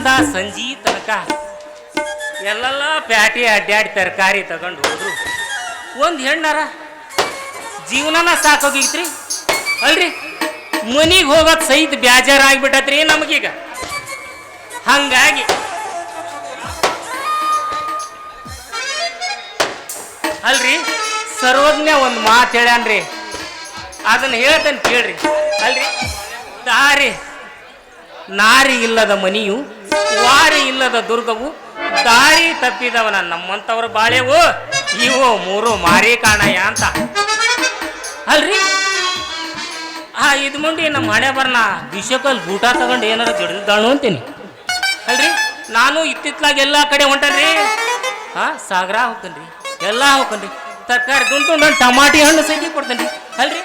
ಮುಂಜಾನಿಂದ ಸಂಜಿ ತನಕ ಎಲ್ಲೆಲ್ಲ ಪ್ಯಾಟಿ ಅಡ್ಡಾಡಿ ತರಕಾರಿ ತಗೊಂಡು ಹೋದ್ರು. ಒಂದು ಹೆಣ್ಣಾರ ಜೀವನನ ಸಾಕೋಗಿತ್ರಿ ಅಲ್ರಿ? ಮನಿಗೆ ಹೋಗೋದು ಸಹಿತ ಬೇಜಾರಾಗ್ಬಿಟ್ಟತ್ರಿ ನಮಗೀಗ. ಹಂಗಾಗಿ ಅಲ್ರಿ, ಸರ್ವಜ್ಞ ಒಂದು ಮಾತು ಹೇಳ್ಯಾನ್ರಿ. ಅದನ್ನ ಹೇಳ್ತೇನೆ ಕೇಳ್ರಿ. ಅಲ್ರಿ, ದಾರಿ, ನಾರಿ ಇಲ್ಲದ ಮನಿಯು ವಾರಿ ಇಲ್ಲದ ದುರ್ಗವು ದಾರಿ ತಪ್ಪಿದವನ ನಮ್ಮಂತವ್ರ ಬಾಳೆವು. ಇವು ಮೂರು ಮಾರಿ ಕಾಣಯ್ಯ ಅಂತ. ಅಲ್ರಿ? ಆ, ಇದು ಮುಂಡಿ ನಮ್ಮ ಹಣೆ ಬರ್ನ ವಿಷಕಲ್ ಊಟ ತಗೊಂಡು ಏನಾರ ಜಡಿದಾಳು ಅಂತೀನಿ. ಅಲ್ರಿ? ನಾನು ಇತ್ತಿತ್ಲಾಗ ಎಲ್ಲ ಕಡೆ ಹೊಂಟನ್ರಿ. ಹಾ ಸಾಗರ ಹೋಗ್ತೇನ್ರಿ. ಎಲ್ಲ ಹೋಗ್ತೇನ್ರಿ. ತರಕಾರಿ ದುಂಡು ನಾನು ಟಮಾಟಿ ಹಣ್ಣು ಸೈಜಿ ಕೊಡ್ತೇನೆ ರೀ ಅಲ್ರಿ?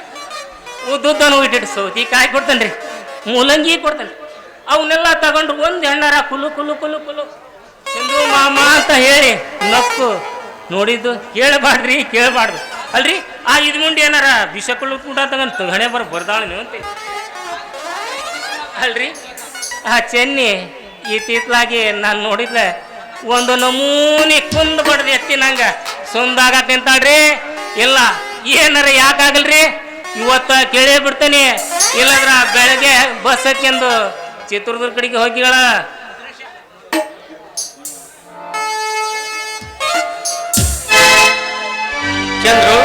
ಉದ್ದುದ್ದನು ಇಟ್ಟಿಟ್ಟು ಸೌತಿಕಾಯಿ ಕೊಡ್ತೇನೆ ರೀ ಮೂಲಂಗಿ ಕೊಡ್ತೇನೆ ಅವನ್ನೆಲ್ಲ ತಗೊಂಡು ಒಂದು ಹೆಣ್ಣಾರ ಕುಲು ಕುಲು ಕುಲು ಕುಲು. ಚಂದ್ರು ಮಾಮ ಅಂತ ಹೇಳಿ ನಕ್ಕು ನೋಡಿದ್ದು ಕೇಳಬಾಡ್ರಿ ಕೇಳಬಾರ್ದು. ಅಲ್ರಿ? ಆ ಇದು ಮುಂಡಿ ಏನಾರ ಬಿಷ ಕುಳು ಕೂಡ ತಗೊಂಡು ಹಣೆ ಬರ ಬರ್ದಾಳ ನೀವು ಅಲ್ರಿ? ಆ ಚೆನ್ನಿ ಇತ್ತೀತ್ಲಾಗಿ ನಾನು ನೋಡಿದ್ಲೆ ಒಂದು ನಮೂನಿ ಕುಂದ್ ಬಡ್ದು ಎತ್ತಿ ನಂಗ. ಸುಂದಾಗ ತಿಂತಾಳ್ರಿ? ಇಲ್ಲ. ಏನಾರ ಯಾಕಾಗಲ್ರಿ ಇವತ್ತು ಕೇಳೇ ಬಿಡ್ತೇನೆ. ಇಲ್ಲದ್ರ ಬೆಳಗ್ಗೆ ಬಸ್ ಚಿತ್ರದುರ್ಗ ಕಡೆಗೆ ಹೋಗಿಗಳ. ಚಂದ್ರು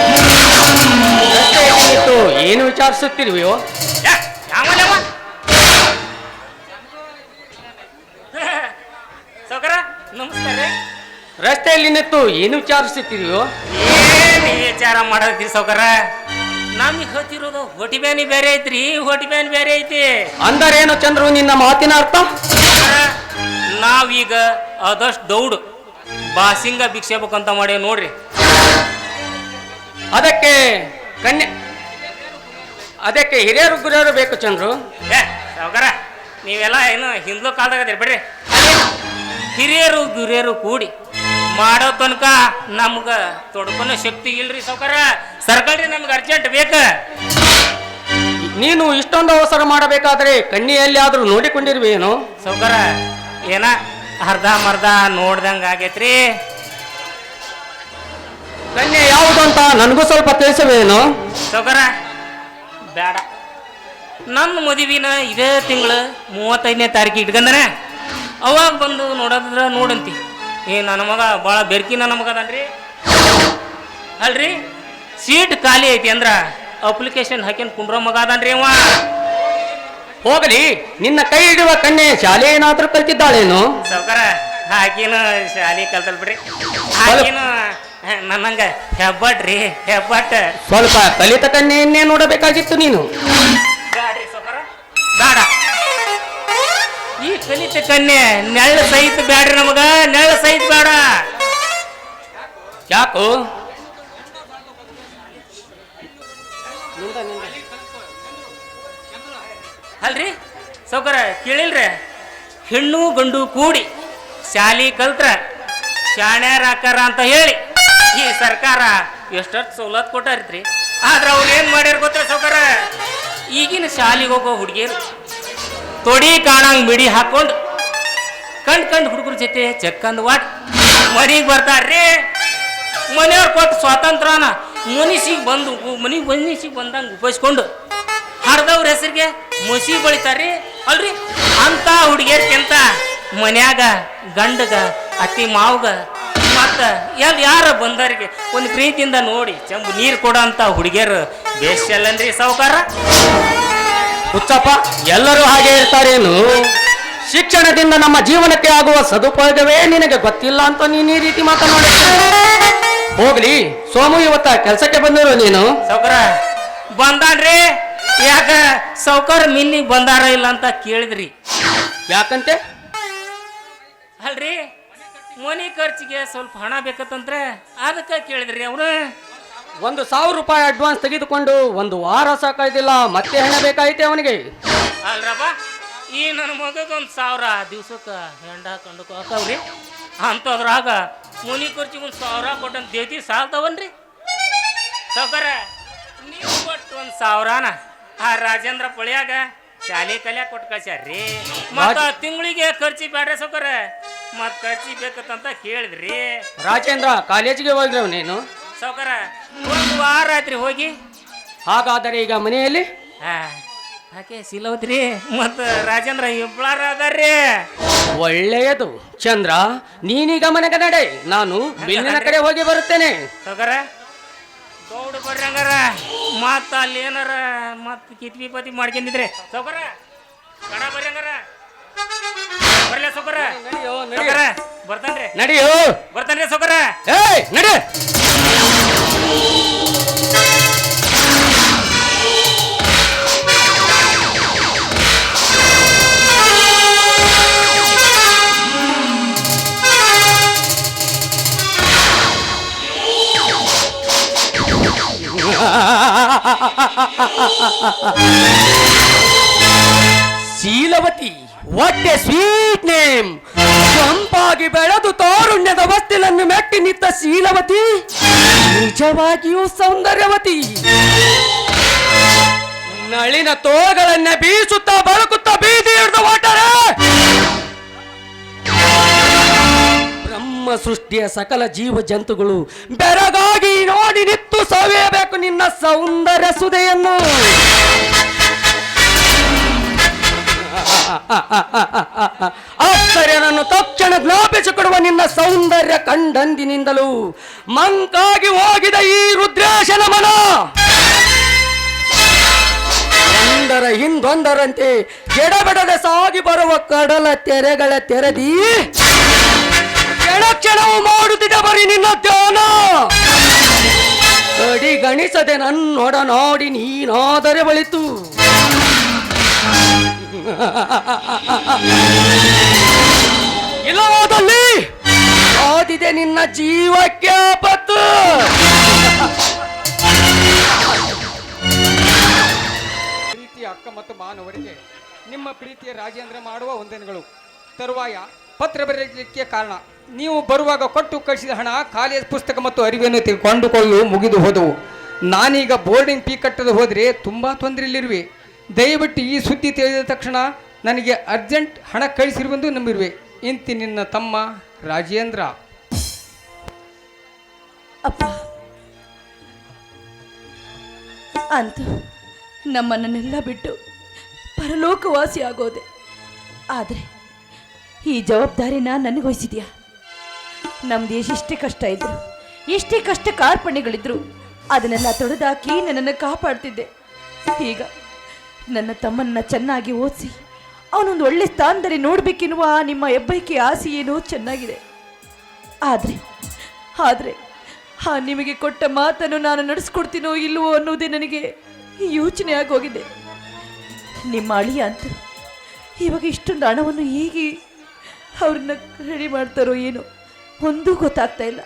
ಏನು ವಿಚಾರಿಸುತ್ತಿರುವೆಯೋ? ಸೌಕರ ನಮಸ್ಕಾರ ರಸ್ತೆಯಲ್ಲಿ ನಿಂತು ಏನು ವಿಚಾರಿಸುತ್ತಿರುವೆಯೋ? ಏನು ವಿಚಾರ ಮಾಡತ್ರಿ ಸೌಕರ? ನಮಗೆ ಹತ್ತಿರೋದು ಹೊಟಿ ಬ್ಯಾನಿ ಬೇರೆ ಐತ್ರಿ ಹೊಟಿ ಬ್ಯಾನಿ ಬೇರೆ ಐತಿ. ಅಂದರೇನು ಚಂದ್ರು ನಿನ್ನ ಮಾತಿನ ಅರ್ಥ? ನಾವೀಗ ಆದಷ್ಟು ದೌಡ್ ಬಾಸಿಂಗ ಭಿಕ್ಷೇಬೇಕಂತ ಮಾಡಿ ನೋಡ್ರಿ. ಅದಕ್ಕೆ ಕನ್ಯೆ ಅದಕ್ಕೆ ಹಿರಿಯರು ಗುರಿಯರು ಬೇಕು ಚಂದ್ರು. ಏ ಸಾವುಕಾರ ನೀವೆಲ್ಲ ಏನು ಹಿಂದ್ಲು ಕಾಲದಾಗ ಬಿಡ್ರಿ. ಹಿರಿಯರು ಗುರಿಯರು ಕೂಡಿ ಮಾಡೋ ತನಕ ನಮ್ಗ ತೊಡ್ಕೊನೋ ಶಕ್ತಿ ಇಲ್ರಿ ಸೌಕರ ಸರ್ಕಾರಿ ನಮ್ಗೆ ಅರ್ಜೆಂಟ್ ಬೇಕ. ನೀನು ಇಷ್ಟೊಂದು ಅವಸರ ಮಾಡಬೇಕಾದ್ರೆ ಕಣ್ಣಿಯಲ್ಲಿ ಆದ್ರೂ ನೋಡಿಕೊಂಡಿರ್ವಿ ಏನು ಸೌಕರ ಏನ ಅರ್ಧ ಮರ್ಧ ನೋಡ್ದಂಗ ಆಗೈತ್ರಿ. ಕನ್ಯೆ ಯಾವುದು ಅಂತ ನನಗೂ ಸ್ವಲ್ಪ ತಿಳಿಸವೇನು ಸೌಕರ ಬೇಡ ನನ್ನ ಮದುವಿನ ಇದೇ ತಿಂಗಳು ಮೂವತ್ತೈದನೇ ತಾರೀಕಿಗೆ ಇಟ್ಕಂದನೆ ಅವಾಗ ಬಂದು ನೋಡೋದ್ರ ನೋಡಂತಿ. ಏ ನನ್ನ ಮಗ ಭಾಳ ಬೆರ್ಕಿ ನನ್ನ ಮಗ ಅದನ್ರಿ. ಅಲ್ರಿ? ಸೀಟ್ ಖಾಲಿ ಐತಿ ಅಂದ್ರ ಅಪ್ಲಿಕೇಶನ್ ಹಾಕಿನ ಕುಂಬ್ರ ಮಗ ಅದನ್ರಿ ಅವ. ಹೋಗಲಿ ನಿನ್ನ ಕೈ ಹಿಡಿಯುವ ಕಣ್ಣೆ ಶಾಲೆ ಏನಾದ್ರೂ ಕಲ್ತಿದ್ದಾಳೇನು? ಸಾವ್ಕಾರ ಹಾಕಿನ ಶಾಲಿ ಕಲ್ತಲ್ ಬಿಡ್ರಿ. ಆಕಿನ ನನ್ನಂಗ ಹೆಬ್ಬಟ್ರಿ ಹೆಬ್ಬಟ್. ಸ್ವಲ್ಪ ಕಲಿತ ಕನ್ಯೆಯನ್ನೇ ನೋಡಬೇಕಾಗಿತ್ತು ನೀನು. ಬ್ಯಾಡ್ರಿ ಸಾವ್ಕಾರ ಬೇಡ ಈ ಕಲಿತ ಕನ್ಯೆ ನೆಳ್ಳ ಸಹಿತ ಬ್ಯಾಡ್ರಿ ನಮಗ ನೆಳ್ಳ ಸಹಿತ ಬೇಡ ಯಾಕೋ? ಅಲ್ರಿ ಸೌಕರ ಕೇಳಿಲ್ರಿ. ಹೆಣ್ಣು ಗಂಡು ಕೂಡಿ ಶಾಲಿ ಕಲ್ತ್ರ ಶಾಣ್ಯಾರ ಆಕಾರ ಅಂತ ಹೇಳಿ ಈ ಸರ್ಕಾರ ಎಷ್ಟೊತ್ತು ಸವಲತ್ತು ಕೊಟ್ಟಾರಿತ್ರಿ. ಆದ್ರೆ ಅವ್ರು ಏನು ಮಾಡ್ಯಾರ ಗೊತ್ತಾ ಸೌಕರ? ಈಗಿನ ಶಾಲಿಗೆ ಹೋಗೋ ಹುಡುಗಿಯರು ತೊಡಿ ಕಾಣಂಗ್ ಬಿಡಿ ಹಾಕೊಂಡು ಕಂಡ್ ಕಂಡ್ ಹುಡುಗರ ಜೊತೆ ಚಕ್ಕಂದ್ ವಾಟ್. ಮನೆಗೆ ಬರ್ತಾರ್ರಿ. ಮನೆಯವ್ರು ಕೊಟ್ಟು ಸ್ವಾತಂತ್ರ್ಯನ ಮನುಷ್ಯಗೆ ಬಂದು ಮನಿಗೆ ಮನಸ್ಸಿಗೆ ಬಂದಂಗೆ ಉಪಯೋಗಿಸ್ಕೊಂಡು ಹರಿದವ್ರ ಹೆಸರಿಗೆ ಮಸಿ ಬಳಿತಾರ್ರಿ. ಅಲ್ರಿ? ಅಂತ ಹುಡುಗಿಯರ್ಕಿಂತ ಮನ್ಯಾಗ, ಗಂಡಗ, ಅತ್ತಿ ಮಾವಗ, ಮತ್ತು ಎಲ್ಲಿ ಯಾರ ಬಂದವರಿಗೆ ಒಂದು ಪ್ರೀತಿಯಿಂದ ನೋಡಿ ಚಂಬು ನೀರು ಕೊಡೋ ಅಂತ ಹುಡುಗಿಯರು ಬೇಷಲ್ಲನ್ರಿ ಸಾವುಕಾರ. ಹುಚ್ಚಪ್ಪ ಎಲ್ಲರೂ ಹಾಗೆ ಇರ್ತಾರೇನು? ಶಿಕ್ಷಣದಿಂದ ನಮ್ಮ ಜೀವನಕ್ಕೆ ಆಗುವ ಸದುಪಯೋಗವೇ ನಿನಗೆ ಗೊತ್ತಿಲ್ಲ ಅಂತ ನೀನು ಈ ರೀತಿ ಮಾತನಾಡ. ಹೋಗ್ಲಿ ಸೋಮು ಇವತ್ತ ಕೆಲಸಕ್ಕೆ ಬಂದಿರು ನೀನು? ಸೌಕರ ಬಂದಾನ್ರಿ. ಯಾಕ ಸೌಕರ್ ಮಿಲ್ಲಿಗೆ ಬಂದಾರ ಇಲ್ಲ ಅಂತ ಕೇಳಿದ್ರಿ. ಯಾಕಂತೆ? ಅಲ್ರಿ ಮನಿ ಖರ್ಚಿಗೆ ಸ್ವಲ್ಪ ಹಣ ಬೇಕತ್ತಂದ್ರೆ ಅದಕ್ಕೆ ಕೇಳಿದ್ರಿ ಅವ್ರು ಒಂದು ಸಾವಿರ ರೂಪಾಯಿ ಅಡ್ವಾನ್ಸ್ ತೆಗೆದುಕೊಂಡು ಒಂದು ವಾರ ಸಾಕಾಯ್ತಿಲ್ಲ ಮತ್ತೆ ಹಣ ಬೇಕಾಯ್ತೆ ಅವನಿಗೆ. ಅಲ್ರಪ್ಪ ಈ ನನ್ನ ಮಗಗೆ ಒಂದು ಸಾವಿರ ದಿವ್ಸಕ್ಕೆ ಹೆಂಡ ಕಂಡು ಹಾಕವ್ರಿ ಅಂಥದ್ರಾಗ ಮುನಿ ಖರ್ಚಿಗೆ ಒಂದು ಸಾವಿರ ಕೊಟ್ಟಂತ ದೇತಿ ಸಾಲ್ತವನ್ರಿ. ಸೌಕರ ನೀವು ಕೊಟ್ಟು ಒಂದು ಸಾವಿರನ ಆ ರಾಜೇಂದ್ರ ಪುಳಿಯಾಗ ಶಾಲೆ ಕಲ್ಯಾ ಕೊಟ್ಟು ಕಳ್ಸ್ಯಾರ್ರಿ. ಮತ್ತ ತಿಂಗಳಿಗೆ ಖರ್ಚಿ ಬೇಡ್ರಿ ಸೌಕರ? ಮತ್ ಖರ್ಚಿ ಬೇಕಂತ ಕೇಳಿದ್ರಿ. ರಾಜೇಂದ್ರ ಕಾಲೇಜಿಗೆ ಹೋಗಿದ್ರವ ನೀನು ಸೌಕರ ಒಂದು ವಾರ ಆಯ್ತ್ರಿ ಹೋಗಿ. ಹಾಗಾದರೆ ಈಗ ಮನೆಯಲ್ಲಿ? ಹಾ ಆಕೆ ಸಿಲೋದ್ರಿ ಮತ್ತ ರಾಜೇಂದ್ರ ಇಬ್ಬಳಾರ ಅದಾರ್ರಿ. ಒಳ್ಳೆಯದು. ಚಂದ್ರ ನೀನೀಗ ಮನೆಗೆ ನಡೆ. ನಾನು ಬಿಲ್ಲಿನ ಕಡೆ ಹೋಗಿ ಬರುತ್ತೇನೆ. ಸೌಕರ ದೌಡ್ ಬರ್ರಿ ಹಂಗಾರ. ಮತ್ತ ಅಲ್ಲಿ ಏನಾರ ಮತ್ ಕಿತ್ವಿ ಪತಿ ಮಾಡ್ಕೊಂಡಿದ್ರೆ. ಸೌಕರ ಕಡ ಬರ್ರಿ ಹಂಗಾರ. ಬರ್ಲ ಸೌಕರ. ಸೌಕರ ಬರ್ತಾನ್ರಿ. ನಡಿಯೋ. ಬರ್ತಾನ್ರಿ ಸೌಕರ ಏಯ್ ನಡೆ. Sheelavathi what a sweet name ಸೊಂಪಾಗಿ ಬೆಳೆದು ತಾರುಣ್ಯದ ವಸ್ತಿಲನ್ನು ಮೆಟ್ಟಿ ನಿಂತ ಶೀಲವತಿ ನಿಜವಾಗಿಯೂ ಸೌಂದರ್ಯವತಿ. ನಳಿನ ತೋಗಳನ್ನ ಬೀಸುತ್ತಾ ಬಳುಕುತ್ತಾ ಬೀದಿ ಹಿಡಿದು ಹೊಟ್ಟರೆ ಬ್ರಹ್ಮ ಸೃಷ್ಟಿಯ ಸಕಲ ಜೀವ ಜಂತುಗಳು ಬೆರಗಾಗಿ ನೋಡಿ ನಿತ್ತು ಸವಿಯಬೇಕು ನಿನ್ನ ಸೌಂದರ್ಯ ಸುದೆಯನ್ನು. ಅಪ್ಸರ್ಯನನ್ನು ತಕ್ಷಣ ಜ್ಞಾಪಿಸಿಕೊಡುವ ನಿನ್ನ ಸೌಂದರ್ಯ ಕಂಡಂದಿನಿಂದಲೂ ಮಂಕಾಗಿ ಹೋಗಿದ ಈ ರುದ್ರೇಶನ ಮನ ಒಂದರ ಹಿಂದೊಂದರಂತೆ ಎಡಬಿಡದೆ ಸಾಗಿ ಬರುವ ಕಡಲ ತೆರೆಗಳ ತೆರೆದಿ ಕ್ಷಣ ಕ್ಷಣವು ಮಾಡುತ್ತಿದ್ದ ಬರೀ ನಿನ್ನ ಧ್ಯಾನ. ಕಡಿಗಣಿಸದೆ ನನ್ನೊಡನಾಡಿ ನೀನಾದರೆ ಬಳಿತು. ಇಲ್ಲವಾದಲ್ಲಿ ಆದಿದೆ ನಿನ್ನ ಜೀವಕ್ಕೆ ಆಪತ್ತು ಪ್ರೀತಿಯ ಅಕ್ಕ ಮತ್ತು ಮಾನವರಿಗೆ ನಿಮ್ಮ ಪ್ರೀತಿಯ ರಾಜೇಂದ್ರ ಮಾಡುವ ವಂದನೆಗಳು. ತರುವಾಯ ಪತ್ರ ಬರೆಯಲಿಕ್ಕೆ ಕಾರಣ ನೀವು ಬರುವಾಗ ಕೊಟ್ಟು ಕಳಿಸಿದ ಹಣ ಕಾಲೇಜ್ ಪುಸ್ತಕ ಮತ್ತು ಅರಿವನ್ನು ಕೊಂಡುಕೊಳ್ಳಲು ಮುಗಿದು ಹೋದವು. ನಾನೀಗ ಬೋರ್ಡಿಂಗ್ ಪೀ ಕಟ್ಟಲು ಹೋದರೆ ತುಂಬ ತೊಂದರೆಯಲ್ಲಿರುವೆ. ದಯವಿಟ್ಟು ಈ ಸುದ್ದಿ ತಿಳಿದ ತಕ್ಷಣ ನನಗೆ ಅರ್ಜೆಂಟ್ ಹಣ ಕಳಿಸಿರುವೆಂದು ನಂಬಿರುವೆ. ಇಂತಿ ನಿನ್ನ ತಮ್ಮ ರಾಜೇಂದ್ರ. ಅಪ್ಪ. ಅಂತೂ ನಮ್ಮನ್ನೆಲ್ಲ ಬಿಟ್ಟು ಪರಲೋಕವಾಸಿ ಆಗೋದೆ. ಆದರೆ ಈ ಜವಾಬ್ದಾರಿನ ನನಗೆ ವಹಿಸಿದ್ಯಾ? ನಮ್ದು ಎಷ್ಟೇ ಕಷ್ಟ ಇದ್ರು ಎಷ್ಟೇ ಕಷ್ಟ ಕಾರ್ಪಣ್ಯಗಳಿದ್ರು. ಅದನ್ನೆಲ್ಲ ತೊಡೆದಾಕಿ ನನ್ನನ್ನು ಕಾಪಾಡ್ತಿದ್ದೆ. ಈಗ ನನ್ನ ತಮ್ಮನ್ನ ಚೆನ್ನಾಗಿ ಓದಿಸಿ, ಅವನೊಂದು ಒಳ್ಳೆ ಸ್ಥಾನದಲ್ಲಿ ನೋಡಬೇಕೆನ್ನುವ ನಿಮ್ಮ ಹೆಬ್ಬೈಕೆ ಆಸೆ ಏನೋ? ಚೆನ್ನಾಗಿದೆ. ಆದರೆ ಆದರೆ, ಆ ನಿಮಗೆ ಕೊಟ್ಟ ಮಾತನ್ನು ನಾನು ನಡೆಸ್ಕೊಡ್ತೀನೋ ಇಲ್ಲವೋ ಅನ್ನೋದೇ ನನಗೆ ಯೋಚನೆ ಆಗೋಗಿದೆ. ನಿಮ್ಮ ಅಳಿಯ ಅಂತ ಇವಾಗ ಇಷ್ಟೊಂದು ಹಣವನ್ನು ಹೇಗೆ ಅವ್ರನ್ನ ರೆಡಿ ಮಾಡ್ತಾರೋ ಏನೋ, ಒಂದೂ ಗೊತ್ತಾಗ್ತಾ ಇಲ್ಲ.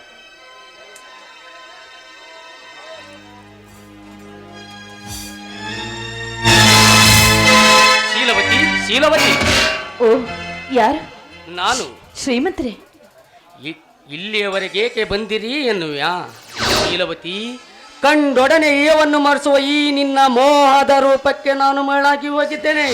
ಶೀಲವತಿ. ಓ ಯಾರು? ನಾನು. ಶ್ರೀಮಂತರೇ? ಇ- ಇಲ್ಲಿಯವರೆಗೇಕೆ ಬಂದಿರಿ ಎನ್ನುವ್ಯಾ? ಶೀಲವತಿ ಕಂಡೊಡನೆ ಏವನ್ನು ಮರೆಸುವ ಈ ನಿನ್ನ ಮೋಹದ ರೂಪಕ್ಕೆ ನಾನು ಮರಳಾಗಿ ಹೋಗಿದ್ದೇನೆ.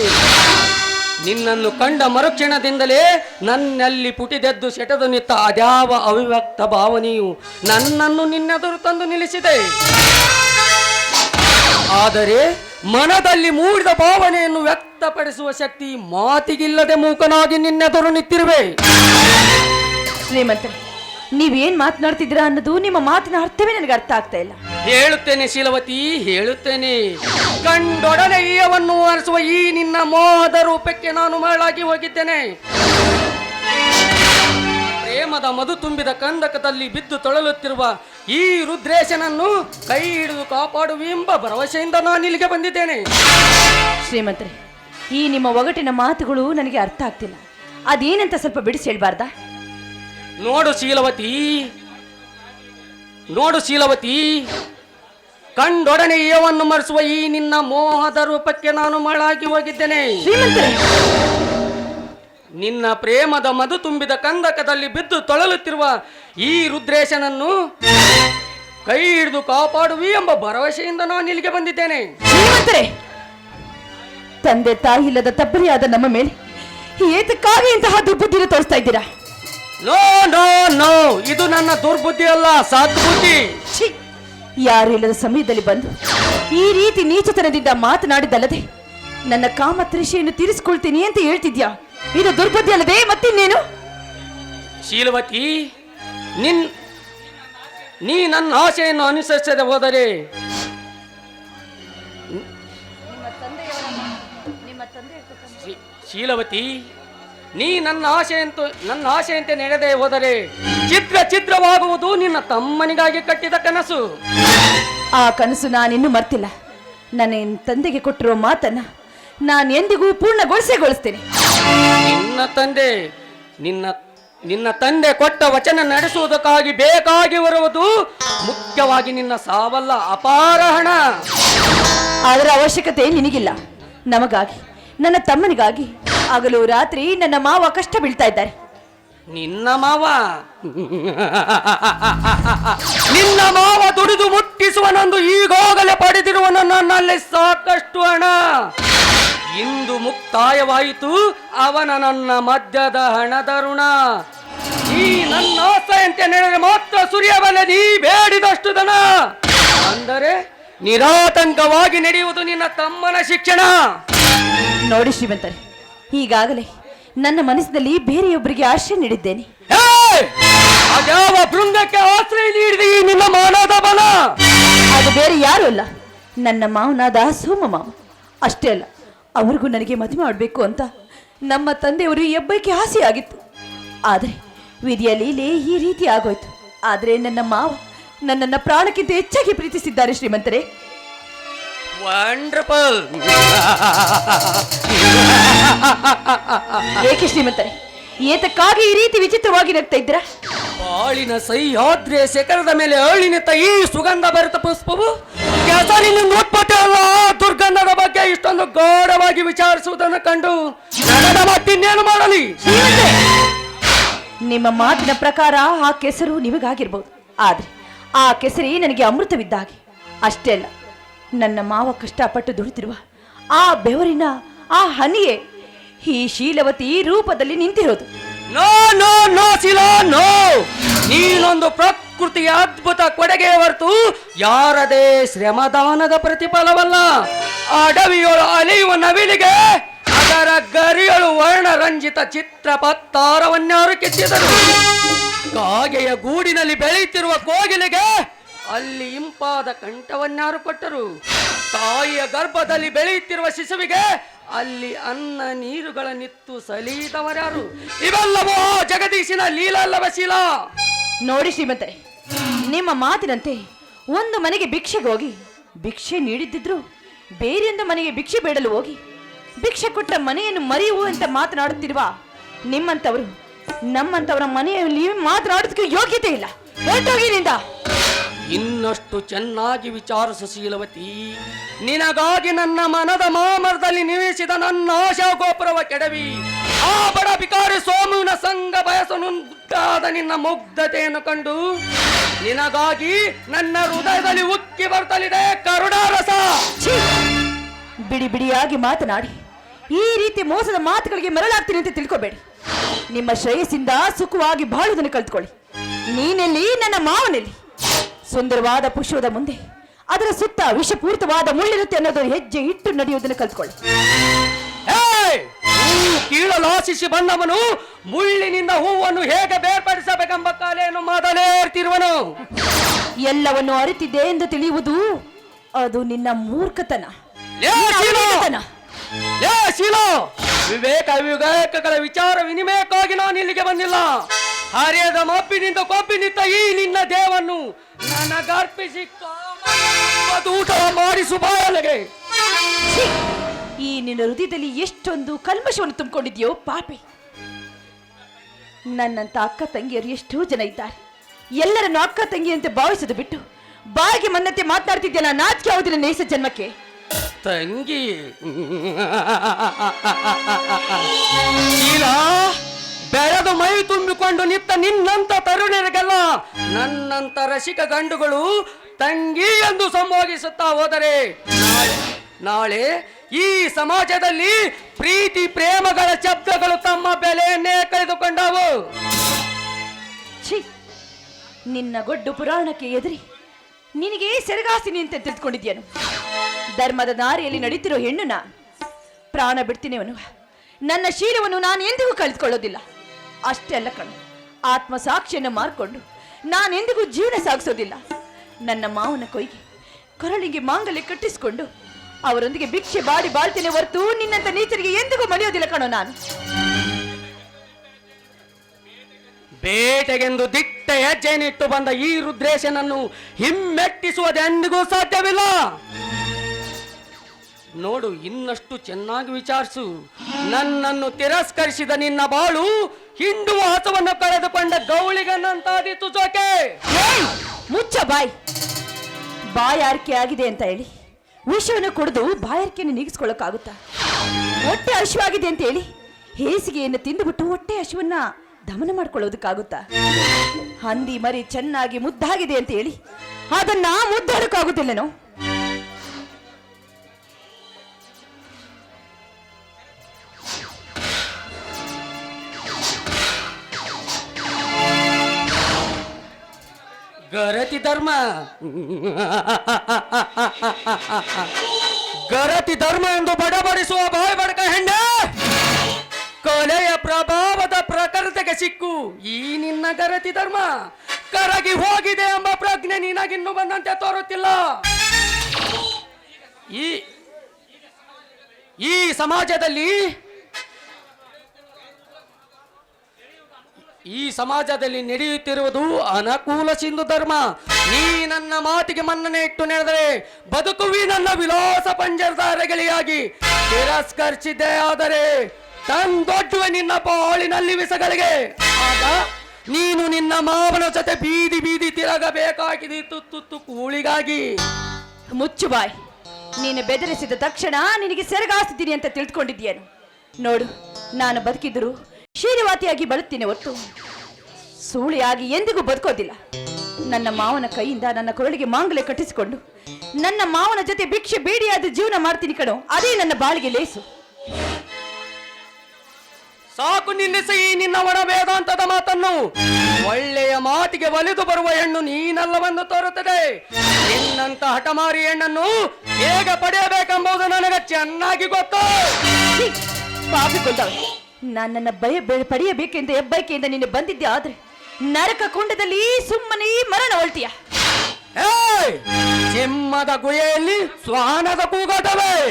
ನಿನ್ನನ್ನು ಕಂಡ ಮರುಕ್ಷಣದಿಂದಲೇ ನನ್ನಲ್ಲಿ ಪುಟಿದೆದ್ದು ಸೆಟೆದು ನಿಂತ ಅದ್ಯಾವ ಅವಿವ್ಯಕ್ತ ಭಾವನೆಯು ನನ್ನನ್ನು ನಿನ್ನೆದುರು ತಂದು ನಿಲ್ಲಿಸಿದೆ. ಆದರೆ ಮನದಲ್ಲಿ ಮೂಡಿದ ಭಾವನೆಯನ್ನು ವ್ಯಕ್ತಪಡಿಸುವ ಶಕ್ತಿ ಮಾತಿಗಿಲ್ಲದೆ ಮೂಕನಾಗಿ ನಿನ್ನೆದುರು ನಿಂತಿರುವೆ. ಶ್ರೀಮಂತ ನೀವೇನ್ ಮಾತನಾಡ್ತಿದ್ದೀರಾ ಅನ್ನೋದು ನಿಮ್ಮ ಮಾತಿನ ಅರ್ಥವೇ ನನಗೆ ಅರ್ಥ ಆಗ್ತಾ ಇಲ್ಲ. ಹೇಳುತ್ತೇನೆ ಶೀಲವತಿ ಹೇಳುತ್ತೇನೆ. ಕಂಡೊಡನೆ ಈಯವನ್ನು ಅರಸುವ ಈ ನಿನ್ನ ಮೋಹದ ರೂಪಕ್ಕೆ ನಾನು ಮರಳಾಗಿ ಹೋಗಿದ್ದೇನೆ. ಪ್ರೇಮದ ಮಧು ತುಂಬಿದ ಕಂದಕದಲ್ಲಿ ಬಿದ್ದು ತೊಳಲುತ್ತಿರುವ ಈ ರುದ್ರೇಶನನ್ನು ಕೈ ಹಿಡಿದು ಕಾಪಾಡುವ ಎಂಬ ಭರವಸೆಯಿಂದ ನಾನು ಇಲ್ಲಿಗೆ ಬಂದಿದ್ದೇನೆ. ಶ್ರೀಮಂತ್ರಿ ಈ ನಿಮ್ಮ ಒಗಟಿನ ಮಾತುಗಳು ನನಗೆ ಅರ್ಥ ಆಗ್ತಿಲ್ಲ. ಅದೇನಂತ ಸ್ವಲ್ಪ ಬಿಡಿಸಿ ಹೇಳ್ಬಾರ್ದಾ? ನೋಡು ಶೀಲವತಿ ನೋಡು ಶೀಲವತಿ ಕಂಡೊಡನೆ ಏವನ್ನು ಮರೆಸುವ ಈ ನಿನ್ನ ಮೋಹದ ರೂಪಕ್ಕೆ ನಾನು ಮಳಾಗಿ ಹೋಗಿದ್ದೇನೆ. ಶ್ರೀಮಂತರೇ ನಿನ್ನ ಪ್ರೇಮದ ಮಧು ತುಂಬಿದ ಕಂದಕದಲ್ಲಿ ಬಿದ್ದು ತೊಳಲುತ್ತಿರುವ ಈ ರುದ್ರೇಶನನ್ನು ಕೈ ಹಿಡಿದು ಕಾಪಾಡುವಿ ಎಂಬ ಭರವಸೆಯಿಂದ ನಾನು ಇಲ್ಲಿಗೆ ಬಂದಿದ್ದೇನೆ. ಶ್ರೀಮಂತರೇ ತಂದೆ ತಾಯಿ ಇಲ್ಲದ ತಬ್ಬರಿಯಾದ ನಮ್ಮ ಮೇಲೆ ಏತಕ್ಕಾಗಿ ಇಂತಹ ದುರ್ಬುದ್ಧಿಯನ್ನು ತೋರಿಸ್ತಾ ಇದ್ದೀರಾ? ನೋ ನೋ ನೋ ಇದು ನನ್ನ ದುರ್ಬುದ್ಧಿ ಅಲ್ಲ ಸದ್ಬುದ್ಧಿ ಛೀ ಯಾರು ಇಲ್ಲದ ಸಮಯದಲ್ಲಿ ಬಂದು ಈ ರೀತಿ ನೀಚತನದಿಂದ ಮಾತನಾಡಿದಲ್ಲದೆ ನನ್ನ ಕಾಮ ತೃಷೆಯನ್ನು ತೀರಿಸಿಕೊಳ್ತೀನಿ ಅಂತ ಹೇಳ್ತಿದ್ಯಾ? ಇದು ದುರ್ಬುದ್ಧಿ ಅಲ್ಲದೆ ಮತ್ತಿನ್ನೇನು? ಶೀಲವತಿ ನಿನ್ ನೀ ನನ್ನ ಆಶೆಯನ್ನು ಅನುಸರಿಸದೆ ಹೋದರೆ ಶೀಲವತಿ ನೀ ನನ್ನ ಆಸೆಯಂತೂ ನನ್ನ ಆಸೆಯಂತೆ ನಡೆದೇ ಹೋದರೆ ಚಿತ್ರ ಚಿತ್ರವಾಗುವುದು ನಿನ್ನ ತಮ್ಮನಿಗಾಗಿ ಕಟ್ಟಿದ ಕನಸು. ಆ ಕನಸು ನಾನಿನ್ನು ಮರ್ತಿಲ್ಲ. ನನ್ನ ತಂದೆಗೆ ಕೊಟ್ಟಿರೋ ಮಾತನ್ನ ನಾನು ಎಂದಿಗೂ ಪೂರ್ಣಗೊಳಿಸೇಗೊಳಿಸ್ತೇನೆ ನಿನ್ನ ತಂದೆ ನಿನ್ನ ನಿನ್ನ ತಂದೆ ಕೊಟ್ಟ ವಚನ ನಡೆಸುವುದಕ್ಕಾಗಿ ಬೇಕಾಗಿ ಬರುವುದು ಮುಖ್ಯವಾಗಿ ನಿನ್ನ ಸಾವಲ್ಲ ಅಪಾರ ಹಣ. ಅದರ ಅವಶ್ಯಕತೆ ನಿನಗಿಲ್ಲ. ನಮಗಾಗಿ ನನ್ನ ತಮ್ಮನಿಗಾಗಿ ಹಗಲು ರಾತ್ರಿ ನನ್ನ ಮಾವ ಕಷ್ಟ ಬೀಳ್ತಾ ಇದ್ದಾರೆ. ನಿನ್ನ ಮಾವ. ನಿನ್ನ ಮಾವ ದುಡಿದು ಮುಟ್ಟಿಸುವನೊಂದು ಈಗಾಗಲೇ ಪಡೆದಿರುವ ನನ್ನಲ್ಲಿ ಸಾಕಷ್ಟು ಹಣ. ಇಂದು ಮುಕ್ತಾಯವಾಯಿತು ಅವನ ನನ್ನ ಮದ್ಯದ ಹಣದ ಋಣ. ಈ ನನ್ನ ಆಸೆಯಂತೆ ನಡೆದರೆ ಮಾತ್ರ ಸುರಿಯಬಲ್ಲ ನೀ ಬೇಡಿದಷ್ಟು ದನ. ಅಂದರೆ ನಿರಾತಂಕವಾಗಿ ನಡೆಯುವುದು ನಿನ್ನ ತಮ್ಮನ ಶಿಕ್ಷಣ. ನೋಡಿ ಶ್ರೀಮಂತರೆ ಈಗಾಗಲೇ ನನ್ನ ಮನಸ್ಸಿನಲ್ಲಿ ಬೇರೆಯೊಬ್ಬರಿಗೆ ಆಶ್ರಯ ನೀಡಿದ್ದೇನೆ! ಅದ್ಯಾವ ಬೃಂದಕ್ಕೆ ಆಶ್ರಯ ನೀಡಿದೆ ಈ ನಿನ್ನ ಮಾನದ ಬಲ? ಅದು ಬೇರೆ ಯಾರು ಅಲ್ಲ ನನ್ನ ಮಾವನಾದ ಸೋಮ ಮಾವ ಅಷ್ಟೇ ಅಲ್ಲ ಅವ್ರಿಗೂ ನನಗೆ ಮದುವೆ ಮಾಡಬೇಕು ಅಂತ ನಮ್ಮ ತಂದೆಯವರು ಎಬ್ಬಕ್ಕೆ ಆಸೆ ಆಗಿತ್ತು. ಆದರೆ ವಿಧಿಯ ಲೀಲೆ ಈ ರೀತಿ ಆಗೋಯ್ತು. ಆದರೆ ನನ್ನ ಮಾವ ನನ್ನನ್ನು ಪ್ರಾಣಕ್ಕಿಂತ ಹೆಚ್ಚಾಗಿ ಪ್ರೀತಿಸಿದ್ದಾರೆ ಶ್ರೀಮಂತರೇ. ವಂಡರ್ಫುಲ್ ಏಕೆ ಶ್ರೀಮಂತರೇ? ಏತಕ್ಕಾಗಿ ಈ ರೀತಿ ವಿಚಿತ್ರವಾಗಿ ನಗ್ತಾ ಇದ್ರ ಬಾಳಿನ ಸಹ್ಯಾದ್ರಿ ಶಿಖರದ ಮೇಲೆ ಅಳಿನ ಈ ಸುಗಂಧ ಭರಿತ ಪುಷ್ಪವು ಕೆಸರಿನ ಉತ್ಪತ್ತಿ ಅಲ್ಲ ದುರ್ಗಂಧದ ಬಗ್ಗೆ ಇಷ್ಟೊಂದು ಗಾಢವಾಗಿ ವಿಚಾರಿಸುವುದನ್ನು ಕಂಡು ಮತ್ತಿನ್ನೇನು ಮಾಡಲಿ? ನಿಮ್ಮ ಮಾತಿನ ಪ್ರಕಾರ ಆ ಕೆಸರು ನಿಮಗಾಗಿರ್ಬೋದು. ಆದ್ರೆ ಆ ಕೆಸರಿ ನನಗೆ ಅಮೃತವಿದ್ದ ಹಾಗೆ ಅಷ್ಟೇ ಅಲ್ಲ ನನ್ನ ಮಾವ ಕಷ್ಟಪಟ್ಟು ದುಡಿತಿರುವ ಆ ಬೆವರಿನ ಆ ಹನಿಯೇ ಈ ಶೀಲವತಿ ರೂಪದಲ್ಲಿ ನಿಂತಿರೋದು. No no no, Shila, no. ನೀನೊಂದು ಪ್ರಕೃತಿಯ ಅದ್ಭುತ ಕೊಡುಗೆ ಹೊರತು ಯಾರದೇ ಶ್ರಮದಾನದ ಪ್ರತಿಫಲವಲ್ಲ. ಅಡವಿಯೊಳು ಅಲಿಯುವ ನವಿಲಿಗೆ ಅದರ ಗರಿಯಳು ವರ್ಣರಂಜಿತ ಚಿತ್ರ ಪತ್ತಾರವನ್ನಾರು ಕೆತ್ತಿದರು. ಕಾಗೆಯ ಗೂಡಿನಲ್ಲಿ ಬೆಳೆಯುತ್ತಿರುವ ಕೋಗಿಲೆಗೆ ಅಲ್ಲಿ ಇಂಪಾದ ಕಂಠವನ್ನಾರು ಕೊಟ್ಟರು. ತಾಯಿಯ ಗರ್ಭದಲ್ಲಿ ಬೆಳೆಯುತ್ತಿರುವ ಶಿಶುವಿಗೆ ಅಲ್ಲಿ ಅನ್ನ ನೀರುಗಳ ನಿತ್ತು ಸಲೀತವರ್ಯಾರು ಇವೆಲ್ಲವೋ ಜಗದೀಶಿನ ಲೀಲಲ್ಲವ ಶೀಲ. ನೋಡಿ ಶ್ರೀಮತೆ ನಿಮ್ಮ ಮಾತಿನಂತೆ ಒಂದು ಮನೆಗೆ ಭಿಕ್ಷೆಗೆ ಹೋಗಿ ಭಿಕ್ಷೆ ನೀಡಿದ್ದಿದ್ರು ಬೇರೆಯೊಂದು ಮನೆಗೆ ಭಿಕ್ಷೆ ಬೇಡಲು ಹೋಗಿ ಭಿಕ್ಷೆ ಕೊಟ್ಟ ಮನೆಯನ್ನು ಮರೆಯುವು ಅಂತ ಮಾತನಾಡುತ್ತಿರುವ ನಿಮ್ಮಂತವರು ನಮ್ಮಂತವರ ಮನೆಯಲ್ಲಿ ಮಾತನಾಡೋದಕ್ಕೆ ಯೋಗ್ಯತೆ ಇಲ್ಲ. ಹೊರಟೋಗಿನಿಂದ ಇನ್ನಷ್ಟು ಚೆನ್ನಾಗಿ ವಿಚಾರಿಸು ಶೀಲವತಿ. ನಿನಗಾಗಿ ನನ್ನ ಮನದ ಮಾಮರದಲ್ಲಿ ನಿವೇಶಿದ ನನ್ನ ಆಶಾ ಗೋಪುರವ ಕೆಡವಿ. ಆ ಬಡ ಬಿಕಾರಿ ಸೋಮುವಿನ ಸಂಘ ಬಯಸನುಂಟಾದ ನಿನ್ನ ಮುಗ್ಧತೆಯನ್ನು ಕಂಡು, ನಿನಗಾಗಿ ನನ್ನ ಹೃದಯದಲ್ಲಿ ಉಕ್ಕಿ ಬರ್ತಲಿದೆ ಕರುಣಾರಸ! ಬಿಡಿ ಬಿಡಿಯಾಗಿ ಮಾತನಾಡಿ. ಈ ರೀತಿ ಮೋಸದ ಮಾತುಗಳಿಗೆ ಮರಳಾಗ್ತೀನಿ ಅಂತ ತಿಳ್ಕೋಬೇಡಿ. ನಿಮ್ಮ ಶ್ರೇಯಸ್ಸಿಂದ ಸುಖವಾಗಿ ಬಾಳುವುದನ್ನು ಕಲ್ತ್ಕೊಳ್ಳಿ. ನೀನೆಲ್ಲಿ, ನನ್ನ ಮಾವನೆಲ್ಲಿ? ಸುಂದರವಾದ ಪುಷ್ಪದ ಮುಂದೆ ಅದರ ಸುತ್ತ ವಿಷಪೂರಿತವಾದ ಮುಳ್ಳಿರುತ್ತೆ ಅನ್ನೋದು ಹೆಜ್ಜೆ ಇಟ್ಟು ನಡೆಯುವುದನ್ನು ಕಲ್ತ್ಕೊಳ್ಳಿ. ಏಯ್! ಹೂ ಕೀಳಲು ಬಂದವನು ಮುಳ್ಳಿನಿಂದ ಹೂವನ್ನು ಹೇಗೆ ಬೇರ್ಪಡಿಸಬೇಕೆಂಬ ಕಲೆಯನ್ನು ಮೊದಲೇ ಅರಿತಿರುವನು. ಎಲ್ಲವನ್ನು ಅರಿತಿದ್ದೆ ಎಂದು ತಿಳಿಯುವುದು ಅದು ನಿನ್ನ ಮೂರ್ಖತನ. ವಿವೇಕ ವಿವೇಕಗಳ ವಿಚಾರ ವಿನಿಮಯಕ್ಕಾಗಿ ನಾನು ಇಲ್ಲಿಗೆ ಬಂದಿಲ್ಲ. ಹರಿಯದ ಮಾಪಿನಿಂದ ಕೊಬ್ಬಿನಿಂದ ಈ ನಿನ್ನ ದೇವನ್ನು ನನಗರ್ಪಿಸಿ ಕಾಮದ ಊಟ ಮಾಡಿಸು ಬಾಯಲೆಗೆ ಛೀ! ಈ ನಿನ್ನ ಹೃದಯದಲ್ಲಿ ಎಷ್ಟೊಂದು ಕಲ್ಮಶವನ್ನು ತುಂಬಿಕೊಂಡಿದ್ಯೋ ಪಾಪಿ. ನನ್ನಂತ ಅಕ್ಕ ತಂಗಿಯರು ಎಷ್ಟೋ ಜನ ಇದ್ದಾರೆ. ಎಲ್ಲರನ್ನು ಅಕ್ಕ ತಂಗಿಯಂತೆ ಭಾವಿಸೋದು ಬಿಟ್ಟು ಬಾಯಿಗೆ ಮನ್ನತೆ ಮಾತನಾಡ್ತಿದ್ಯಲ್ಲ ನಾಚಿಕೆ ಯಾವುದಿಲ್ಲ ನೇಸ ಜನ್ಮಕ್ಕೆ. ತಂಗಿ. ಬೆಳೆದು ಮೈ ತುಂಬಿಕೊಂಡು ನಿತ್ತ ನಿನ್ನಂತ ತರುಣರಿಗೆಲ್ಲ ನನ್ನಂತ ರಸಿಕ ಗಂಡುಗಳು ತಂಗಿ ಎಂದು ಸಂಭೋಗಿಸುತ್ತಾ ಹೋದರೆ ನಾಳೆ ಈ ಸಮಾಜದಲ್ಲಿ ಪ್ರೀತಿ, ಪ್ರೇಮಗಳ ಶಬ್ದಗಳು ತಮ್ಮ ಬೆಲೆಯನ್ನೇ ಕಳೆದುಕೊಂಡವು. ನಿನ್ನ ಗೊಡ್ಡು ಪುರಾಣಕ್ಕೆ ಎದುರಿ ನಿನಗೆ ಸೆರಗಾಸಿನಿ ಅಂತ ತಿಳ್ಕೊಂಡಿದ್ಯನು? ಧರ್ಮದ ದಾರಿಯಲ್ಲಿ ನಡೀತಿರೋ ಹೆಣ್ಣು ನಾನು ಪ್ರಾಣ ಬಿಡ್ತೀನಿ ಅವನು ನನ್ನ ಶೀಲವನ್ನು ನಾನು ಎಂದಿಗೂ ಕಳೆದುಕೊಳ್ಳೋದಿಲ್ಲ. ಅಷ್ಟೇ ಅಲ್ಲ ಕಣು ಆತ್ಮ ಸಾಕ್ಷಿಯನ್ನು ಮಾರ್ಕೊಂಡು ನಾನೆಂದಿಗೂ ಜೀವನ ಸಾಗಿಸೋದಿಲ್ಲ. ನನ್ನ ಮಾವನ ಕೊಯ್ಗೆ ಕೊರಳಿಗೆ ಮಾಂಗಲ್ಯ ಕಟ್ಟಿಸಿಕೊಂಡು ಅವರೊಂದಿಗೆ ಭಿಕ್ಷೆ ಬಾಡಿ ಬಾಳ್ತೇನೆ ಹೊರತು ನಿನ್ನಂತ ನೀಚರಿಗೆ ಎಂದಿಗೂ ಮಣಿಯೋದಿಲ್ಲ ಕಣೋ ನಾನು. ಬೇಟೆಗೆಂದು ದಿಟ್ಟ ಹೆಜ್ಜೆನಿಟ್ಟು ಬಂದ ಈ ರುದ್ರೇಶನನ್ನು ಹಿಮ್ಮೆಟ್ಟಿಸುವುದೆಂದಿಗೂ ಸಾಧ್ಯವಿಲ್ಲ. ನೋಡು, ಇನ್ನಷ್ಟು ಚೆನ್ನಾಗಿ ವಿಚಾರಿಸು. ನನ್ನನ್ನು ತಿರಸ್ಕರಿಸಿದ ನಿನ್ನ ಬಾಳು ಹಿಂಡು ವಾಸವನ್ನು ಕಳೆದುಕೊಂಡ ಗೌಳಿಗನ್ನಂತಾದೀತು ಜೋಕೆ! ಮುಚ್ಚ ಬಾಯ್. ಬಾಯಾರಿಕೆ ಆಗಿದೆ ಅಂತ ಹೇಳಿ. ವಿಷವನ್ನು ಕುಡಿದು ಬಾಯಾರಿಕೆಯನ್ನು ನೀಗಿಸ್ಕೊಳ್ಳೋಕ್ಕಾಗುತ್ತಾ? ಹೊಟ್ಟೆ ಹಶುವಾಗಿದೆ ಅಂತ ಹೇಳಿ ಹೇಸಿಗೆಯನ್ನು ತಿಂದುಬಿಟ್ಟು ಹೊಟ್ಟೆ ಹಶುವನ್ನ ದಮನ ಮಾಡ್ಕೊಳ್ಳೋದಕ್ಕಾಗುತ್ತಾ? ಹಂದಿ ಮರಿ ಚೆನ್ನಾಗಿ ಮುದ್ದಾಗಿದೆ ಅಂತ ಹೇಳಿ ಅದನ್ನ ಮುದ್ದಾಡೋಕ್ಕಾಗುತ್ತಿಲ್ಲನೋ ಧರ್ಮ. ಗರತಿ ಧರ್ಮ ಎಂದು ಬಡಬಡಿಸುವ ಬಾಯಿ ಬಡಕ ಹೆಣ್ಣೆ. ಕೊಲೆಯ ಪ್ರಭಾವದ ಪ್ರಕೃತಿಗೆ ಸಿಕ್ಕು ಈ ನಿನ್ನ ಗರತಿ ಧರ್ಮ. ಕರಗಿ ಹೋಗಿದೆ ಎಂಬ ಪ್ರಜ್ಞೆ ನಿನಗಿನ್ನು ಬಂದಂತೆ ತೋರುತ್ತಿಲ್ಲ. ಈ ಈ ಸಮಾಜದಲ್ಲಿ ಈ ಸಮಾಜದಲ್ಲಿ ನಡೆಯುತ್ತಿರುವುದು ಅನಕೂಲ ಸಿಂಧು ಧರ್ಮ. ನೀ ನನ್ನ ಮಾತಿಗೆ ಮನ್ನಣೆ ಇಟ್ಟು ನಡೆದರೆ ಬದುಕುವಿ ನನ್ನ ವಿಲಾಸ ಪಂಜರದ ಅರಗಿಳಿಯಾಗಿ. ತಿರಸ್ಕರಿಸಿದ್ದೆ ಆದರೆ ತಂದೊಡ್ಡುವೆ ನಿನ್ನ ಪಾಳಿನಲ್ಲಿ ವಿಸಗಳಿಗೆ. ಆಗ ನೀನು ನಿನ್ನ ಮಾವನ ಜೊತೆ ಬೀದಿ ಬೀದಿ ತಿರುಗಬೇಕಾಗಿದೆ. ತುತ್ತು ಕೂಳಿಗಾಗಿ. ಮುಚ್ಚು ಬಾಯ್. ನೀನು ಬೆದರಿಸಿದ ತಕ್ಷಣ ನಿನಗೆ ಸೆರಗಾಸ್ತಿದ್ದೀನಿ ಅಂತ ತಿಳಿದುಕೊಂಡಿದ್ದೀಯನು ನೋಡು, ನಾನು ಬದುಕಿದ್ರು ಶೀಲವಾತಿಯಾಗಿ ಬಳುತ್ತೀನಿ ಒಟ್ಟು. ಸೂಳಿಯಾಗಿ ಎಂದಿಗೂ ಬದುಕೋದಿಲ್ಲ. ನನ್ನ ಮಾವನ ಕೈಯಿಂದ ನನ್ನ ಕೊರಳಿಗೆ ಮಾಂಗಲ್ಯ ಕಟ್ಟಿಸಿಕೊಂಡು ನನ್ನ ಮಾವನ ಜೊತೆ ಭಿಕ್ಷೆ ಬೇಡಿಯಾದ ಜೀವನ ಮಾಡ್ತೀನಿ ಕಣೋ. ಅದೇ ನನ್ನ ಬಾಳಿಗೆ ಲೇಸು. ಸಾಕು ನಿಲ್ಲಿಸಿ ಈ ನಿನ್ನ ಒಣ ವೇದಾಂತದ ಮಾತನ್ನು. ಒಳ್ಳೆಯ ಮಾತಿಗೆ ಒಲಿದು ಬರುವ ಹೆಣ್ಣು ನೀನಲ್ಲವನ್ನು ತೋರುತ್ತದೆ. ನಿನ್ನಂತ ಹಠಮಾರಿ ಹೆಣ್ಣನ್ನು ಹೇಗೆ ಪಡೆಯಬೇಕೆಂಬುದು ನನಗೆ ಚೆನ್ನಾಗಿ ಗೊತ್ತು. ಛೀ, ಪಾಪಿಕೊಂಡವ ನನ್ನನ್ನ ಭಯ ಬೆ- ಪಡೆಯಬೇಕೆಂದ ಹೆಬ್ಬೈಕೆಯಿಂದ ನೀನು ಬಂದಿದ್ದೆ ಆದ್ರೆ ನರಕ ಕುಂಡದಲ್ಲಿ ಸುಮ್ಮನೆ ಮರಣ ಹೊಳ್ತೀಯ! ಸಿಂಹದ ಗುಹೆಯಲ್ಲಿ ಸ್ವಾನದ ಕೂಗಾಟವೇ!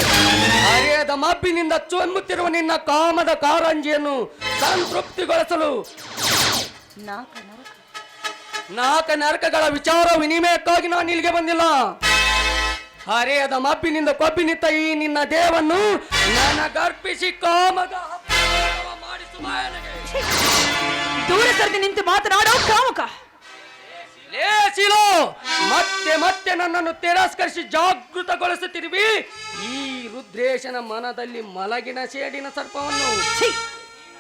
ಹರಿಯದ ಮಬ್ಬಿನಿಂದ ಚೊಮ್ಮುತ್ತಿರುವ ನಿನ್ನ ಕಾಮದ ಕಾರಂಜಿಯನ್ನು ಸಂತೃಪ್ತಿಗೊಳಿಸಲು. ನರಕ. ನಾಲ್ಕ ನರಕಗಳ ವಿಚಾರ ವಿನಿಮಯಕ್ಕಾಗಿ ನಾನು ಇಲ್ಲಿಗೆ ಬಂದಿಲ್ಲ. ಹರಿಯದ ಮಬ್ಬಿನಿಂದ ಕೊಬ್ಬಿನಿತ್ತ ಈ ನಿನ್ನ ದೇವನ್ನು ಗರ್ಪಿಸಿ ಕಾಮದ ಹಬ್ಬವ ನನಗೆ. ನಿಂತು ಮಾತನಾಡೋ ಕಾಮುಕ. ಲೇಸಿಲೋ ಮತ್ತೆ ಮತ್ತೆ ನನ್ನನ್ನು ತಿರಸ್ಕರಿಸಿ ಜಾಗೃತಗೊಳಿಸುತ್ತಿರುವಿ. ಈ ರುದ್ರೇಶನ ಮನದಲ್ಲಿ ಮಲಗಿನ ಸೇಡಿನ ಸರ್ಪವನ್ನು.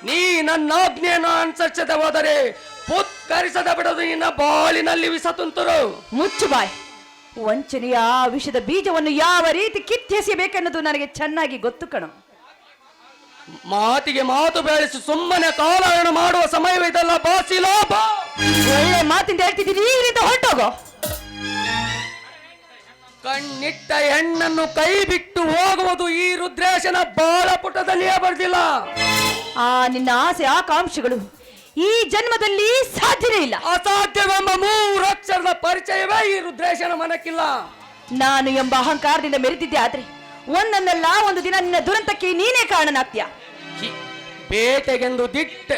ನೀ ನನ್ನ ಆಜ್ಞೆಯನ್ನು ಅನುಸರಿಸದೆ ಹೋದರೆ ಪುತ್ಕರಿಸದ ಬಿಡದು ನಿನ್ನ ಬಾಳಿನಲ್ಲಿ ವಿಷ ತುಂತರು ಮುಚ್ಚು ಬಾಯ್. ವಂಚನೆಯ ಆ ವಿಷದ ಬೀಜವನ್ನು ಯಾವ ರೀತಿ ಕಿತ್ತೆಸೆಯಬೇಕೆನ್ನೋದು ನನಗೆ ಚೆನ್ನಾಗಿ ಗೊತ್ತು ಕಣೋ. ಮಾತಿಗೆ ಮಾತು ಬೆಳೆಸಿ ಸುಮ್ಮನೆ ಕಾಲಹರಣ ಮಾಡುವ ಸಮಯವಿದೆಲ್ಲ ಬಾಸಿಲೋ ಬಾ ಒಳ್ಳೆ ಮಾತಿಂದ ಹೇಳ್ತಿದ್ದೀನಿ ರೀತಿ ಹೊರಟೋಗೋ. ಕಣ್ಣಿಟ್ಟ ಹೆಣ್ಣನ್ನು ಕೈ ಬಿಟ್ಟು ಹೋಗುವುದು ಈ ರುದ್ರೇಶನ ಬಾಳ ಪುಟದಲ್ಲಿಯೇ ಬರ್ದಿಲ್ಲ. ಆ ನಿನ್ನ ಆಸೆ ಆಕಾಂಕ್ಷೆಗಳು ಈ ಜನ್ಮದಲ್ಲಿ ಸಾಧ್ಯವೇ ಇಲ್ಲ. ಅಸಾಧ್ಯವೆಂಬ ಮೂರು ಅಕ್ಷರದ ಪರಿಚಯವೇ ಈ ರುದ್ರೇಶನ ಮನಕ್ಕಿಲ್ಲ. ನಾನು ಎಂಬ ಅಹಂಕಾರದಿಂದ ಮೆರೆದಿದ್ದೆ ಆದ್ರೆ ಒಂದನ್ನಲ್ಲ ಒಂದು ದಿನ ನಿನ್ನ ದುರಂತಕ್ಕೆ ನೀನೇ ಕಾರಣನಾಗ್ತೀಯ. ಹಿ- ಬೇಟೆಗೆಂದು ದಿಟ್ಟ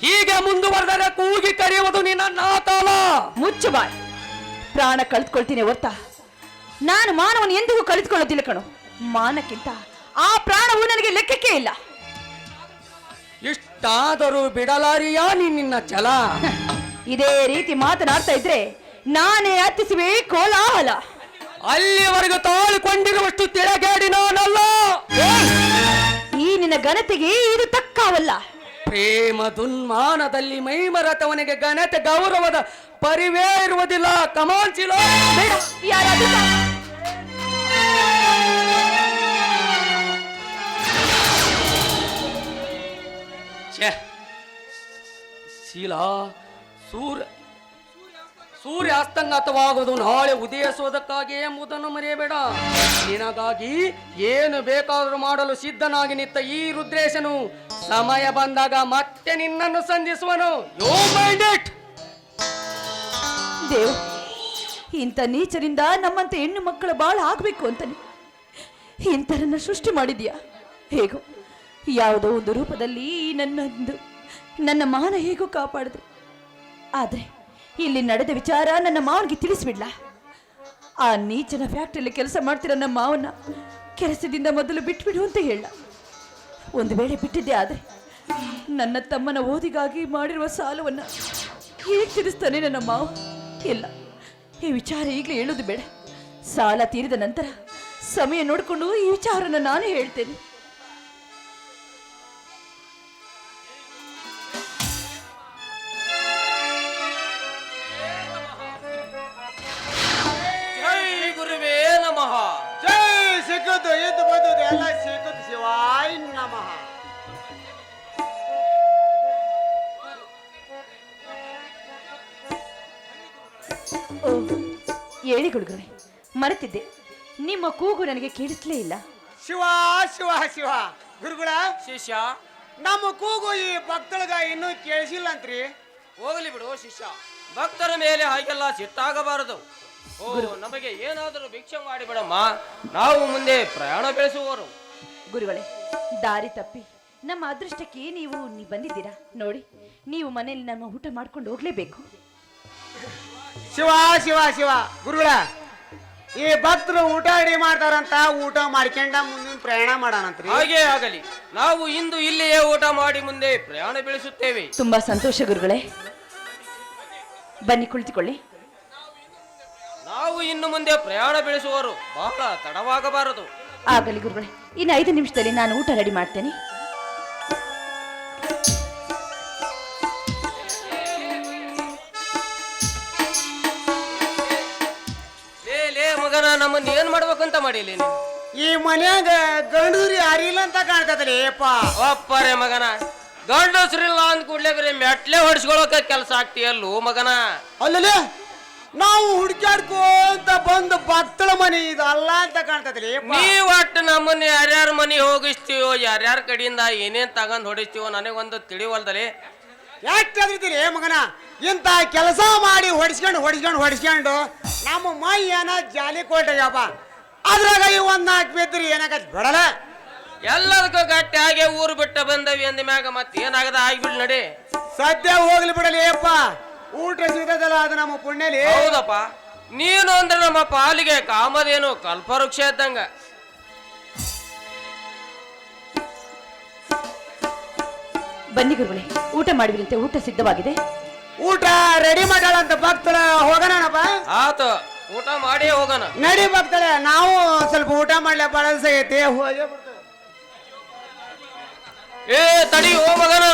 ಹೀಗೆ ಮುಂದುವರೆದರೆ ಕೂಗಿ ಕರೆಯುವುದು ನಿನ್ನ ನಾತಾಲ ಮುಚ್ಚು ಬಾಯ್. ಪ್ರಾಣ ಕಳೆದುಕೊಳ್ತೀನಿ ಹೊರ್ತ. ನಾನು ಮಾನವನ ಎಂದಿಗೂ ಕಳೆದುಕೊಳ್ಳೋದಿಲ್ಲ ಕಣು. ಮಾನಕ್ಕಿಂತ ಆ ಪ್ರಾಣವು ನನಗೆ ಲೆಕ್ಕಕ್ಕೆ ಇಲ್ಲ. ಇಷ್ಟಾದರೂ ಬಿಡಲಾರಿಯಾ ನೀ ನಿನ್ನ ಛಲ? ಇದೇ ರೀತಿ ಮಾತನಾಡ್ತಾ ಇದ್ರೆ ನಾನೇ ಹತ್ತಿಸುವೆ ಕೋಲಾಹಲ. ಅಲ್ಲಿವರೆಗೂ ತಾಳಿಕೊಂಡಿರುವಷ್ಟು ತಿಳಗೇಡಿ ನಾನಲ್ಲ. ಈ ನಿನ್ನ ಘನತೆಗೆ ಇದು ತಕ್ಕವಲ್ಲ. ಪ್ರೇಮ ದುನ್ಮಾನದಲ್ಲಿ ಮೈಮರತವನಿಗೆ ಘನತೆ ಗೌರವದ ಪರಿವೇ ಇರುವುದಿಲ್ಲ. ಕಮಾಂಚಿಲ ಬೇಡ, ಶೀಲಾ ಸೂರ್ಯ ಸೂರ್ಯ ಅಸ್ತಂಗತವಾಗುವುದು ನಾಳೆ ಉದಯಿಸುವುದಕ್ಕಾಗಿ ಎಂಬುದನ್ನು ಮರೆಯಬೇಡ. ನಿನಗಾಗಿ ಏನು ಬೇಕಾದರೂ ಮಾಡಲು ಸಿದ್ಧನಾಗಿ ನಿಂತ ಈ ರುದ್ರೇಶನು ಸಮಯ ಬಂದಾಗ ಮತ್ತೆ ನಿನ್ನನ್ನು ಸಂಧಿಸುವನು. ದೇವ್, ಇಂಥ ನೀಚರಿಂದ ನಮ್ಮಂತ ಹೆಣ್ಣು ಮಕ್ಕಳ ಬಾಳ ಆಗ್ಬೇಕು ಅಂತಾನೆ. ಇಂಥರನ್ನ ಸೃಷ್ಟಿ ಮಾಡಿದ್ಯಾ? ಹೇಗೋ, ಯಾವುದೋ ಒಂದು ರೂಪದಲ್ಲಿ ನನ್ನೊಂದು ನನ್ನ ಮಾನ ಹೇಗೋ ಕಾಪಾಡಿದ್ರು. ಆದರೆ ಇಲ್ಲಿ ನಡೆದ ವಿಚಾರ ನನ್ನ ಮಾವನಿಗೆ ತಿಳಿಸ್ಬಿಡ್ಲಾ. ಆ ನೀಚನ ಫ್ಯಾಕ್ಟ್ರಿಯಲ್ಲಿ ಕೆಲಸ ಮಾಡ್ತಿರೋ ನಮ್ಮ ಮಾವನ ಕೆಲಸದಿಂದ ಮೊದಲು ಬಿಟ್ಬಿಡು ಅಂತ ಹೇಳ. ಒಂದು ವೇಳೆ ಬಿಟ್ಟಿದ್ದೆ ಆದರೆ ನನ್ನ ತಮ್ಮನ ಓದಿಗಾಗಿ ಮಾಡಿರುವ ಸಾಲವನ್ನು ಹೇಗೆ ತಿಳಿಸ್ತಾನೆ ನನ್ನ ಮಾವ? ಇಲ್ಲ, ಈ ವಿಚಾರ ಈಗಲೇ ಹೇಳೋದು ಬೇಡ. ಸಾಲ ತೀರಿದ ನಂತರ ಸಮಯ ನೋಡಿಕೊಂಡು ಈ ವಿಚಾರನ ನಾನೇ ಹೇಳ್ತೇನೆ. ಓ ಹೇಳಿ ಗುರುಗಳೇ ಮರೆತಿದ್ದೆ. ನಿಮ್ಮ ಕೂಗು ನನಗೆ ಕೇಳಿಸ್ಲೇ ಇಲ್ಲ. ಶಿವ ಶಿವ ಶಿವ. ಗುರುಗಳ ಶಿಷ್ಯ. ನಮ್ಮ ಕೂಗು ಈ ಭಕ್ತಳಿಗ ಇನ್ನೂ ಕೇಳಿಸಿಲ್ಲ ಅಂತ್ರಿ ಹೋಗಲಿ ಬಿಡು ಶಿಷ್ಯ. ಭಕ್ತರ ಮೇಲೆ ಹಾಗೆಲ್ಲ ಸಿಟ್ಟಾಗಬಾರದು. ಓ ನಮಗೆ ಏನಾದರೂ ಭಿಕ್ಷೆ ಮಾಡಿ ಬಿಡಮ್ಮ. ನಾವು ಮುಂದೆ ಪ್ರಯಾಣ ಬೆಳೆಸುವವರು ಗುರುಗಳೇ ದಾರಿ ತಪ್ಪಿ. ನಮ್ಮ ಅದೃಷ್ಟಕ್ಕೆ ನೀವು ನೀವು ಬಂದಿದ್ದೀರಾ? ನೋಡಿ ನೀವು ಮನೆಯಲ್ಲಿ ನಮ್ಮ ಊಟ ಮಾಡ್ಕೊಂಡು ಹೋಗ್ಲೇಬೇಕು. ಶಿವ ಶಿವ ಶಿವ ಗುರುಗಳ ಈ ಭಕ್ತರು ಊಟ ಅಡಿ ಮಾಡ್ತಾರಂತ ಊಟ ಮಾಡ್ಕೊಂಡ ಮುಂದಿನ ಪ್ರಯಾಣ ಮಾಡೋಣಂತ್ರಿ. ಹಾಗೆ ಆಗಲಿ. ನಾವು ಇಂದು ಇಲ್ಲಿಯೇ ಊಟ ಮಾಡಿ ಮುಂದೆ ಪ್ರಯಾಣ ಬೆಳೆಸುತ್ತೇವೆ. ತುಂಬಾ ಸಂತೋಷ ಗುರುಗಳೇ. ಬನ್ನಿ ಕುಳಿತುಕೊಳ್ಳಿ. ನಾವು ಇನ್ನು ಮುಂದೆ ಪ್ರಯಾಣ ಬೆಳೆಸುವರು ಬಹಳ ತಡವಾಗಬಾರದು. ಆಗಲಿ ಗುರುಗಳೇ. ಇನ್ನು ಐದು ನಿಮಿಷದಲ್ಲಿ ನಾನು ಊಟ ರೆಡಿ ಮಾಡ್ತೇನೆ. ನಮ್ಮನ್ನ ಏನ್ ಮಾಡ್ಬೇಕಂತ ಮಾಡಿಲ್ಲ ನೀನು? ಈ ಮನ್ಯಾಗ ಗಂಡೂರಿ ಅರಿಲ್ಲ ಅಂತ ಕಾಣ್ತದ್ರಿ ಅಪ್ಪ. ಒಪ್ಪರೆ ಮಗನ. ಗಂಡಸ್ರಿಲ್ಲ ಅಂದ್ ಕೂಡ್ಲೆ ಬರೀ ಮೆಟ್ಲೆ ಹೊಡ್ಸ್ಕೊಳಕ ಕೆಲಸ ಆಗ್ತೀಯಲ್ಲೋ ಮಗನ. ಅಲ್ಲಲೇ ನಾವು ಹುಡ್ಕ್ಯಾಡ್ಕೋಂತ ಬಂದು ಬತ್ತಳ ಮನೆ ಇದು ಅಲ್ಲ ಅಂತ ಕಾಣ್ತದ್ರಿ ನೀ ಒಟ್ಟು ನಮ್ಮನ್ನ ಯಾರ್ಯಾರ ಮನಿ ಹೋಗಿಸ್ತೀವೋ ಯಾರ್ಯಾರ ಕಡೆಯಿಂದ ಏನೇನ್ ತಗೊಂಡ್ ಹೊಡಿಸ್ತೀವೋ ನನಗೊಂದು ತಿಳಿವಲ್ದಲ್ಲಿ ಯಾಕೆ ಮಗನ? ಇಂಥ ಕೆಲಸ ಮಾಡಿ ಹೊಡಿಸ್ಕೊಂಡು ಹೊಡಿಸ್ಕೊಂಡು ಹೊಡಿಸ್ಕೊಂಡು ನಮ್ಮ ಮೈ ಏನ ಜಾಲಿ ಕೊಟ್ಟಯ್ಯಪ್ಪ ಅದ್ರಾಗ ಈ ಒಂದ್ ನಾಲ್ಕು ಬಿದ್ರಿ ಏನಾಗತ್ ಬಿಡಲ್ಲ. ಎಲ್ಲದಕ್ಕೂ ಗಟ್ಟಿ ಹಾಗೆ ಊರು ಬಿಟ್ಟ ಬಂದವಿ ಅಂದ ಮ್ಯಾಗ ಮತ್ತೆ ಏನಾಗದ ಆಗ್ಬಿಡ್ ನಡಿ. ಸದ್ಯ ಹೋಗ್ಲಿ ಬಿಡಲಿ ಅಪ್ಪ. ಊಟ ಸಿಗದಲ್ಲ ಅದು ನಮ್ಮ ಪುಣ್ಯಲಿ. ಹೌದಪ್ಪ. ನೀನು ಅಂದ್ರೆ ನಮ್ಮ ಪಾಲಿಗೆ ಕಾಮದೇನು ಕಲ್ಪವೃಕ್ಷ ಇದ್ದಂಗ. ಬನ್ನಿ ಗುರುಗಳೇ ಊಟ ಮಾಡುವಿರಂತೆ ಊಟ ಸಿದ್ಧವಾಗಿದೆ. ಊಟ ರೆಡಿ ಮಾಡಾಳಂತ ಭಕ್ತಳ ಹೋಗೋಣಪ್ಪ ಆತ ಊಟ ಮಾಡಿ ಹೋಗೋಣ. ನಡಿ ಭಕ್ತಳೆ ನಾವು ಸ್ವಲ್ಪ ಊಟ ಮಾಡ್ಲಪ್ಪ ಅಳಸೈತಿ ಹೋಗಿ ಏ ತಡಿ ಓ ಮಗನ